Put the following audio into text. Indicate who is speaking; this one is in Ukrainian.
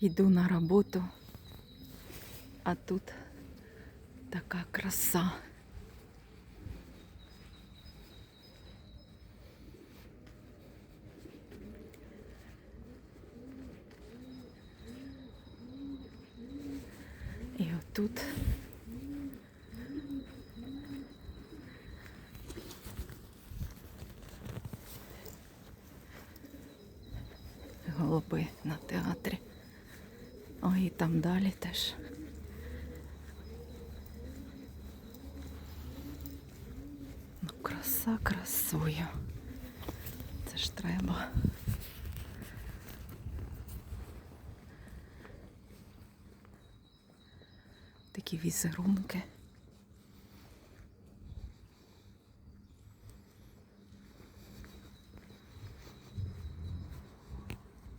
Speaker 1: Йду на роботу, а тут така краса. І отут голуби на театрі. Ой, і там далі теж. Ну, краса красою. Це ж треба. Такі візерунки.